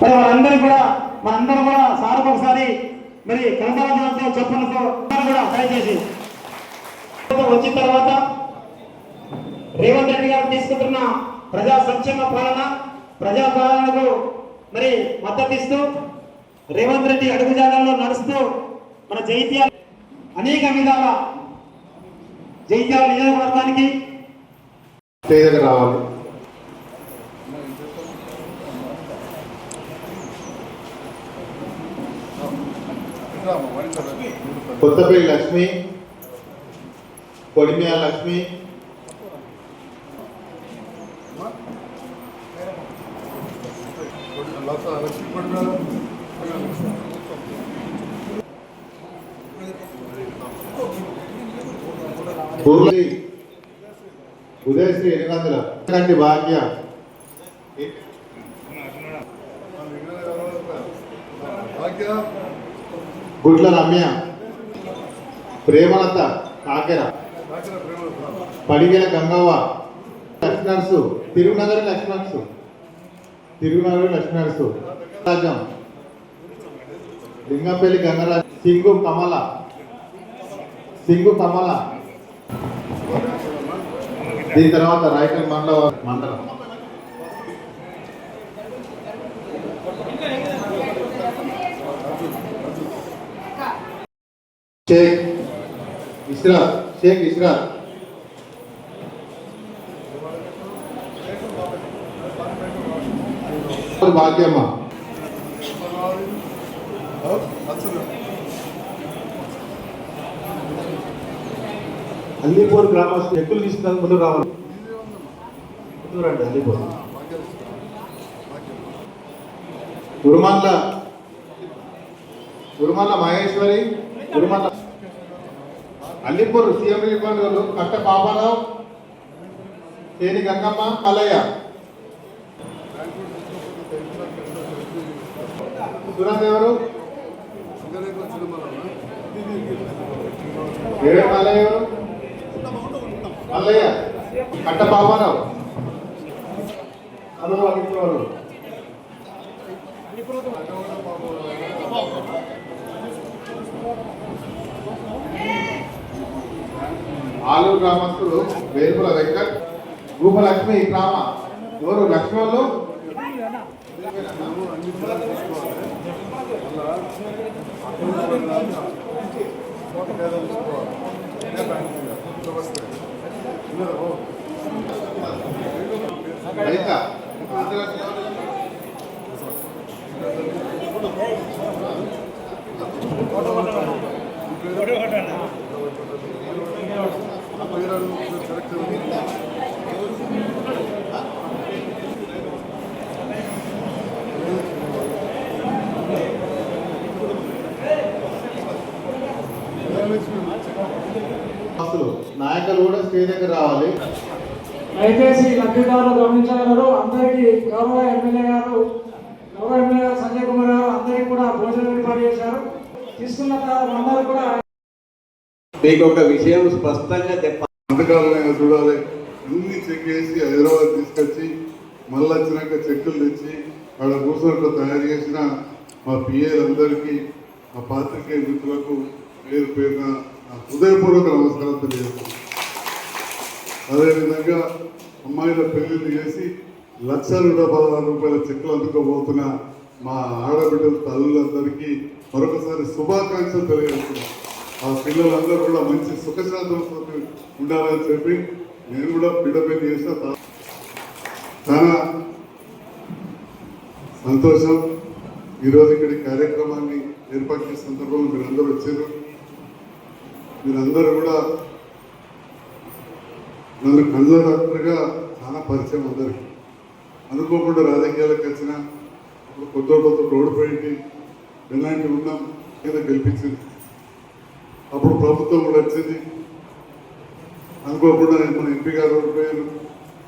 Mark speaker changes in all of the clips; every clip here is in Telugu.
Speaker 1: మరి వాళ్ళందరూ కూడా మనందరం కూడా సార్కు ఒకసారి మరి కనసాలతో చెప్పులతో కూడా దయచేసి వచ్చిన తర్వాత రేవంత్ రెడ్డి గారు తీసుకుంటున్న ప్రజా సంక్షేమ పాలన ప్రజా పాలనకు మరి మద్దతు ఇస్తూ రేవంత్ రెడ్డి అడుగుజాడల్లో నడుస్తూ మన జైత్యాల అనేక విధాల జైత్యాల నియోజకవర్గానికి
Speaker 2: రావాలి. కొత్తపల్లి లక్ష్మి కొడిమియా లక్ష్మి. పూర్వీ ఉదయశ్రీ ఎనిమిది కంటి భాగ్య. గుడ్ల రమ్య. ప్రేమలత కాకెర పడిగెల గంగవ్వ లక్ష్మణర్సు తిరునగర్ లక్ష్మణర్సు తిరునగరి లక్ష్మణర్సు రాజం లింగంపల్లి గంగరాజ్ సింగు కమల సింగు కమల దీని తర్వాత రాయకల్ మండల మండలం. షేక్ ఇస్రా షేక్ ఇస్రా. భాగ్యమ్మ?
Speaker 3: అల్లీపూర్ గ్రామస్తులు ఎక్కులు తీసుకుని ముందు రావాలి. రండి అల్లీపూర్.
Speaker 2: ఉరుమల్ల ఉరుమల్ల మహేశ్వరి ఉరుమల్ల అల్లిపూర్ సీఎం ఇబ్బందులు కట్ట పాపారావు తేని గంగమ్మ కలయ్య. సురేంద్ర ఎవరు? మల్లయ్య ఎవరు? మల్లయ్య కట్ట పాపారావు అందరూ వాళ్ళు ఆలూరు గ్రామస్తులు వేరుపుల వెంకట్ భూపలక్ష్మి గ్రామ ఎవరు లక్ష్మణులు? రైతా అసలు నాయకులు కూడా స్టేజ్ దగ్గర రావాలి.
Speaker 4: దయచేసి లబ్ధిదారులు గమనించగలరు. అందరికీ గౌరవ ఎమ్మెల్యే గారు గౌరవ ఎమ్మెల్యే గారు సంజయ్ కుమార్ గారు అందరికీ కూడా భోజనం ఏర్పాటు చేశారు. తీసుకున్న తర్వాత అందరూ కూడా
Speaker 5: మీకు ఒక విషయం స్పష్టంగా చెప్పాలి
Speaker 6: చూడాలి. అన్ని చెక్ చేసి హైదరాబాద్ తీసుకొచ్చి మళ్ళీ వచ్చినాక చెక్కులు తెచ్చి వాళ్ళ కూర్చొని తయారు చేసిన మా పిఏలందరికీ మా పాత్రికేయ మిత్రులకు పేరు పేరున హృదయపూర్వక నమస్కారం తెలియజేస్తున్నాను అదేవిధంగా అమ్మాయిల పెళ్ళిళ్ళు చేసి లక్ష నూట పదహారు రూపాయల చెక్కులు అందుకోబోతున్న మా ఆడబిడ్డల తల్లులందరికీ మరొకసారి శుభాకాంక్షలు తెలియజేస్తున్నాను. ఆ పిల్లలందరూ కూడా మంచి సుఖశాంతంతో ఉండాలని చెప్పి నేను కూడా బిడ్డ పెళ్ళి చేసిన చాలా సంతోషం. ఈరోజు ఇక్కడ కార్యక్రమాన్ని ఏర్పాటు చేసిన సందర్భంలో మీరందరూ వచ్చారు. మీరందరూ కూడా నన్ను కళ్ళ డాక్టర్గా చాలా పరిచయం అందరికి. అనుకోకుండా రాజకీయాలకు వచ్చిన ఇప్పుడు కొత్త కొత్త ఓడిపోయింది ఎలాంటి ఉన్నాం ఏదో గెలిపించింది అప్పుడు ప్రభుత్వం కూడా వచ్చింది. అనుకోకుండా మన ఎంపీ గారు ఓడిపోయారు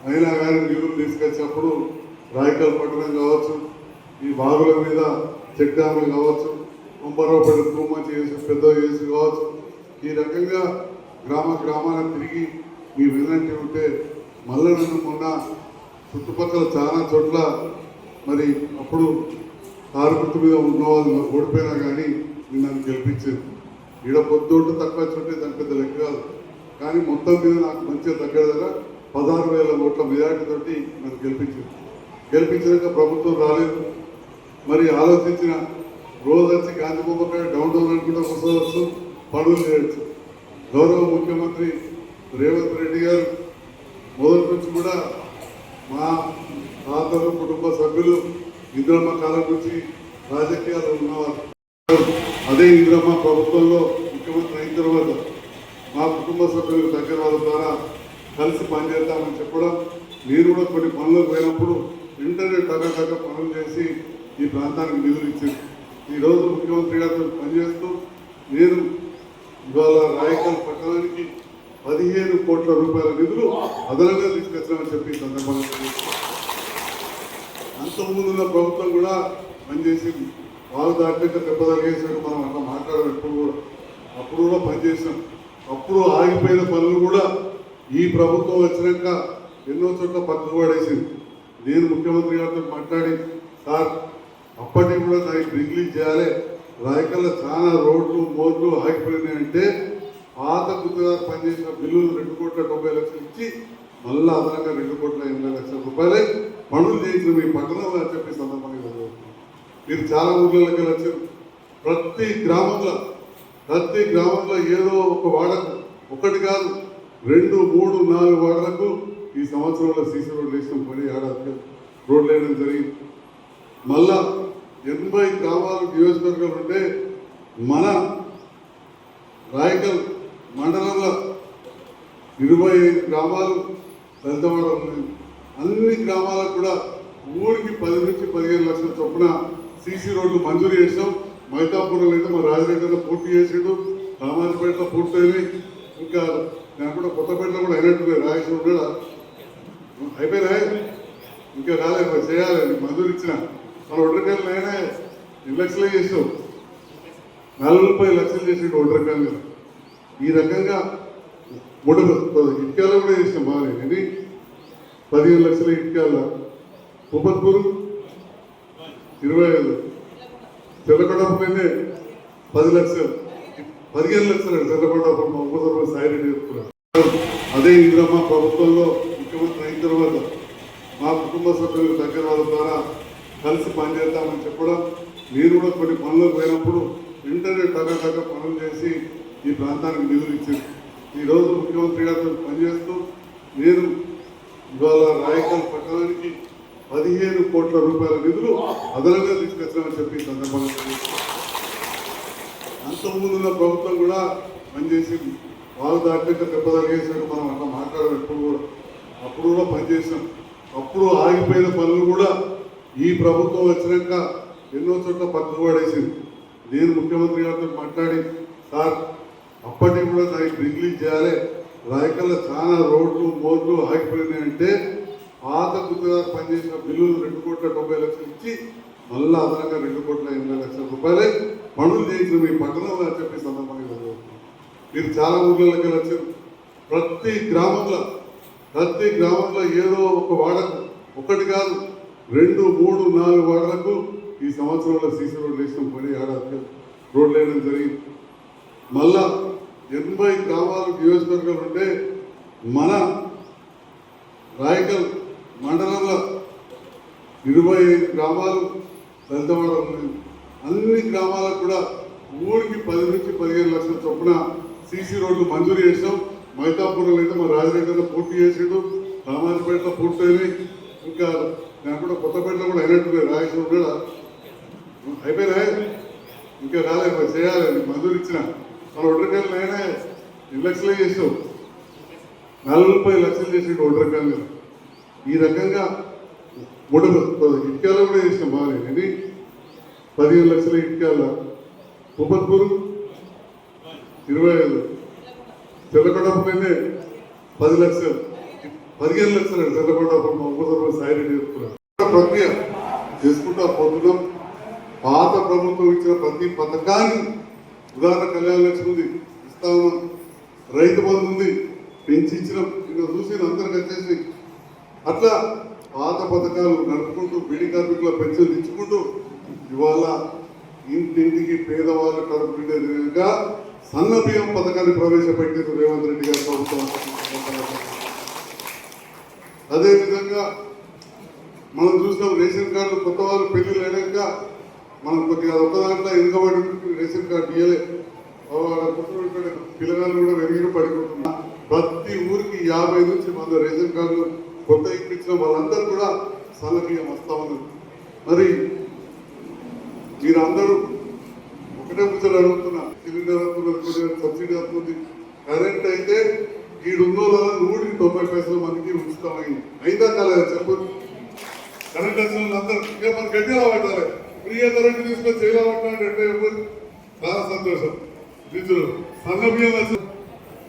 Speaker 6: అయినా కానీ నిధులు తీసుకొచ్చినప్పుడు రాయకల్ పట్టణం కావచ్చు ఈ బాగుల మీద చెక్ డ్యాములు కావచ్చు కుంభరావుపేట తూమంచి చేసి పెద్ద చేసి కావచ్చు ఈ రకంగా గ్రామ గ్రామాలను తిరిగి మీ వెనంటి ఉంటే మళ్ళీ నన్ను మొన్న చుట్టుపక్కల చాలా చోట్ల మరి అప్పుడు కారు గుర్తు మీద ఉన్న వాళ్ళు ఓడిపోయినా కానీ నేను నన్ను గెలిపించారు. ఈడ పొద్దుంటే తక్కువ చుట్టే దాని పెద్ద లెక్క కాదు. కానీ మొత్తం మీద నాకు మంచిగా దగ్గర దగ్గర పదహారు వేల ఓట్ల మెజార్టీతోటి నన్ను గెలిపించింది గెలిపించాక ప్రభుత్వం రాలేదు. మరి ఆలోచించిన రోజు వచ్చి గాంధీ బొమ్మకాయ డౌన్ డౌన్ అనుకుంటే వస్తుంది పనులు చేయొచ్చు గౌరవ ముఖ్యమంత్రి రేవంత్ రెడ్డి గారు మొదటి నుంచి కూడా మా తాతలు కుటుంబ సభ్యులు ఇంద్రమ్మ కాలం నుంచి రాజకీయాలు ఉన్నవారు. అదే ఇంద్రమ్మ ప్రభుత్వంలో ముఖ్యమంత్రి అయిన తర్వాత మా కుటుంబ సభ్యులకు దగ్గర వాళ్ళ ద్వారా కలిసి పనిచేద్దామని చెప్పడం నేను కూడా కొన్ని పనులకు పోయినప్పుడు వెంటనే టగ పనులు చేసి ఈ ప్రాంతానికి నిధులు ఇచ్చింది ఈరోజు ముఖ్యమంత్రి గారితో పనిచేస్తూ నేను ఇవాళ రాయకల్ పట్టణానికి పదిహేను కోట్ల రూపాయల నిధులు అదనంగా తీసుకొచ్చామని చెప్పి సందర్భంగా అంతకుముందు ఉన్న ప్రభుత్వం కూడా పనిచేసింది. వాళ్ళు దాటిక దెబ్బతలిగేసినట్టు మనం అట్లా మాట్లాడడం ఎప్పుడు కూడా అప్పుడు కూడా పనిచేసాం అప్పుడు ఆగిపోయిన పనులు కూడా ఈ ప్రభుత్వం వచ్చినాక ఎన్నో చోట్ల పక్కకు పడేసింది. నేను ముఖ్యమంత్రి గారితో మాట్లాడి సార్ అప్పటికి కూడా దానికి రిలీజ్ చేయాలి. రాయకల్లో చాలా రోడ్లు మోర్లు ఆగిపోయినాయంటే పాత గుర్తుగా పనిచేసిన బిల్లులు రెండు కోట్ల డెబ్బై లక్షలు ఇచ్చి మళ్ళీ అదనంగా రెండు కోట్ల ఎనభై లక్షల రూపాయలే పనులు చేసిన మీ పట్టణం అని చెప్పి సందర్భంగా మీరు చాలా ఊర్లలోకి వచ్చారు. ప్రతి గ్రామంలో ప్రతి గ్రామంలో ఏదో ఒక వాడకు ఒకటి కాదు రెండు మూడు నాలుగు వాడలకు ఈ సంవత్సరంలో సీసీ రోడ్లు వేసిన పని ఏడాది రోడ్లు వేయడం జరిగింది. మళ్ళా ఎనభై గ్రామాలు నియోజకవర్గాలు ఉంటే మన రాయకల్ మండలంలో ఇరవై ఐదు గ్రామాలు దళితవాడలు అన్ని గ్రామాలకు కూడా ఊరికి పది నుంచి పదిహేను లక్షల చొప్పున సీసీ రోడ్లు మంజూరు చేసాం మైతాపూర్లో అయితే మా రాజరేఖలో పూర్తి చేసిండు. రామాజపేటలో పూర్తయినాయి ఇంకా నేను కూడా కొత్తపేటలో కూడా అయినట్టున్నాయి రాయసం కూడా అయిపోయినాయి ఇంకా రాలేదు మరి చేయాలి. మంజూరు ఇచ్చిన. మన ఒంటరికాయలు నేనే ఎన్ని లక్షలే చేసావు. నలభై లక్షలు చేసేది ఒంటరికాయలు ఈ రకంగా మూడు ఇటుకాలు కూడా చేసాం బాగానే. ఇది పదిహేను లక్షల ఇటుకాల ఉపత్పూరు ఇరవై ఐదు. తెల్లకొండపల్లినే పది లక్షలు. పదిహేను లక్షలు తెల్లకొండపురం మా ఉపసర్వ సాయిరెడ్డి చెప్తున్నారు. అదే ఇంద్రమ్మ ప్రభుత్వంలో ముఖ్యమంత్రి అయిన తర్వాత మా కుటుంబ సభ్యులకు దగ్గర వాళ్ళ ద్వారా కలిసి పనిచేద్దామని చెప్పడం మీరు కూడా కొన్ని పనులకు పోయినప్పుడు వెంటనే టగ పనులు చేసి ఈ ప్రాంతానికి నిధులు ఇచ్చింది ఈరోజు ముఖ్యమంత్రి గారితో పనిచేస్తూ నేను ఇవాళ రాయకల్ పట్టణానికి పదిహేను కోట్ల రూపాయల నిధులు అదనంగా తీసుకొచ్చామని చెప్పి సందర్భంగా అంతకుముందు ఉన్న ప్రభుత్వం కూడా పనిచేసి వాళ్ళు దాటిక దెబ్బతలిగేసినట్టు మనం అట్లా మాట్లాడడం ఎప్పుడు కూడా అప్పుడు కూడా పనిచేసాం అప్పుడు ఆగిపోయిన పనులు కూడా ఈ ప్రభుత్వం వచ్చినాక ఎన్నో చోట్ల పక్కకు పడేసింది. నేను ముఖ్యమంత్రి గారితో మాట్లాడి సార్ అప్పటికి కూడా దానికి రిలీజ్ చేయాలి రాయకల్లో చాలా రోడ్లు మోర్లు ఆగిపోయినాయంటే పాత గుర్తుగారు పనిచేసిన బిల్లులు రెండు కోట్ల డెబ్బై లక్షలు ఇచ్చి మళ్ళీ అదనంగా రెండు కోట్ల ఎనభై లక్షల రూపాయలే పనులు చేసిన మీ పట్టణం అని చెప్పి సందర్భంగా మీరు చాలా ఊర్లలోకి వచ్చారు ప్రతి గ్రామంలో ప్రతి గ్రామంలో ఏదో ఒక వాడకు ఒకటి కాదు రెండు మూడు నాలుగు వాడలకు ఈ సంవత్సరంలో సీసీ రోడ్లు వేసిన పని ఏడాది రోడ్లు వేయడం జరిగింది. మళ్ళా ఎనభై గ్రామాలు నియోజకవర్గాలు ఉంటే మన రాయకల్ మండలంలో ఇరవై ఐదు గ్రామాలు దళితవాడ అన్ని గ్రామాలకు కూడా ఊరికి పది నుంచి పదిహేను లక్షల చొప్పున సీసీ రోడ్లు మంజూరు చేసాం మైతాపురంలో అయితే మా రాజరేఖలో పూర్తి చేసిండు. రామాజపేటలో పూర్తయినాయి. ఇంకా నేను కూడా కొత్తపేటలో కూడా అయినట్టున్నాయి రాయసం కూడా అయిపోయినాయి ఇంకా రాలేదు మరి చేయాలి. మంజూరు ఇచ్చిన. మన ఒడ్రకాయలు అయినా ఎన్ని లక్షలే చేసావు నలభై లక్షలు చేసిండు ఒడ్రకాయలు ఈ రకంగా మూడు ఇటుకాలు కూడా చేసిన బాగానే. ఇది పదిహేను లక్షల ఇటుకాల. ఉపత్పూరు ఇరవై ఐదు. తెల్లకొండపల్లినే పది లక్షలు. పదిహేను లక్షలు తెల్లకొండపురం మా ఉపసర్వ సాయిరెడ్డి చెప్తున్నారు ప్రక్రియ చేసుకుంటా పొందడం పాత ప్రభుత్వం ఇచ్చిన ప్రతి పథకాన్ని ఉదాహరణ కళ్యాణ లక్ష్మి ఉంది ఇస్తా ఉన్నాం రైతు బంధు ఉంది పెంచి ఇచ్చినాం. ఇంకా చూసి అందరికి వచ్చేసి అట్లా పాత పథకాలు నడుపుకుంటూ బీడి కార్మికుల పెన్షన్ ఇచ్చుకుంటూ ఇవాళ ఇంటింటికి పేదవాళ్ళు కడుపు విధంగా సన్న బియ్యం పథకాన్ని ప్రవేశపెట్టింది రేవంత్ రెడ్డి గారి ప్రభుత్వం. అదేవిధంగా మనం చూసినాం రేషన్ కార్డు కొత్త వాళ్ళు పెళ్ళి అయినాక మనం కొద్దిగా ఒక్క దాంట్లో ఎదుగబడి రేషన్ కార్డు ఇయ్యలే. వాళ్ళ పిల్లగాళ్ళు కూడా వెరిగిన పడిపోతున్నా ప్రతి ఊరికి యాభై నుంచి మన రేషన్ కార్డులు కొత్త ఇప్పించిన వాళ్ళందరూ కూడా సన్నబియ్యం వస్తా ఉన్నారు. మరి మీరందరూ ఒకటే ముచ్చట అడుగుతున్నా. సిలిండర్ వస్తున్నది కొద్దిగా సబ్సిడీ వస్తుంది కరెంట్ అయితే ఈ ఉన్న తొంభై పైసలు మందికి ఉంచుతామని అయిందా కాలేదు చెప్పండి కరెంట్ అసలు వాళ్ళందరూ ఇక మన గట్టిగా పట్టాలి. ఫ్రీగా కరెంట్ తీసుకొని చేయాలంటే అంటే చెప్పండి చాలా సంతోషం. నిధులు సన్న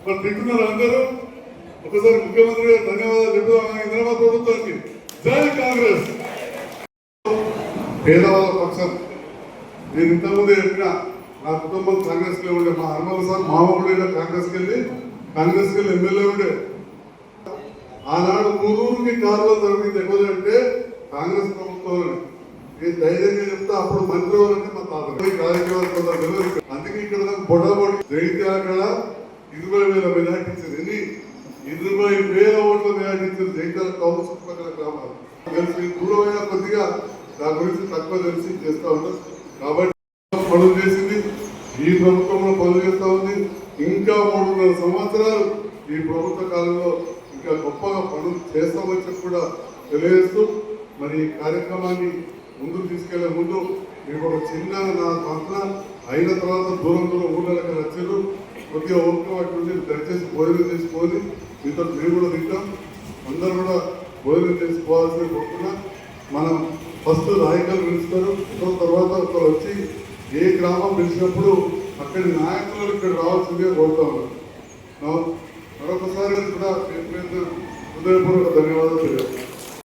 Speaker 6: మరి తింటున్నారు అందరూ. ఒకసారి ముఖ్యమంత్రి గారు ధన్యవాదాలు చెప్తాం హైదరాబాద్ ప్రభుత్వానికి. జై కాంగ్రెస్. పేదవాళ్ళ పక్షం. నేను ఇంతకుముందే చెప్పిన నా కుటుంబం కాంగ్రెస్ ఉండే. మా హర్మల్ సార్ మామ కూడా కాంగ్రెస్కి వెళ్ళి కాంగ్రెస్కి వెళ్ళి ఎమ్మెల్యే ఉండే. ఆనాడు ఊరూరికి కారులో జరిగింది ఎవరంటే కాంగ్రెస్ ప్రభుత్వం నేను ధైర్యంగా చెప్తా అప్పుడు మంత్రి ఎవరంటే మా తాత ఈ కార్యక్రమాలు అందుకే ఇక్కడ నాకు బొడబొడి జైత్యాల కాడ ఇరవై వేల మెజార్టీ ఎన్ని? ఇరవై వేల ఓట్ల మెజార్టీ ఇచ్చింది జైత్యాల టౌన్ చుట్టుపక్కల గ్రామాలు. తెలిసి దూరమైన కొద్దిగా దాని గురించి తక్కువ తెలిసి చేస్తా ఉంటాం కాబట్టి పనులు చేసింది ఈ ప్రభుత్వంలో పనులు చేస్తా ఉంది. ఇంకా మూడున్నర సంవత్సరాలు ఈ ప్రభుత్వ కాలంలో ఇంకా గొప్పగా పనులు చేస్తామని చెప్పి కూడా తెలియజేస్తూ మరి ఈ కార్యక్రమాన్ని ముందుకు తీసుకెళ్ళే ముందు మీకు ఒక చిన్న నా పక్కన అయిన తర్వాత దూరం దూరం ఊళ్ళకి వచ్చారు. కొద్దిగా ఓపిక వాటి నుండి దయచేసి భోజనం చేసుకోవాలి మీతో మేము కూడా తింటాం. అందరూ కూడా భోజనం చేసుకోవాల్సి కోరుతున్నా. మనం ఫస్ట్ నాయకులు పిలుస్తారు. తర్వాత ఒకరు వచ్చి ఏ గ్రామం పిలిచినప్పుడు అక్కడి నాయకులు ఇక్కడ రావాల్సిందే కోరుతా ఉన్నారు మరొకసారి కూడా హృదయపూర్వక ధన్యవాదాలు తెలియజేస్తాను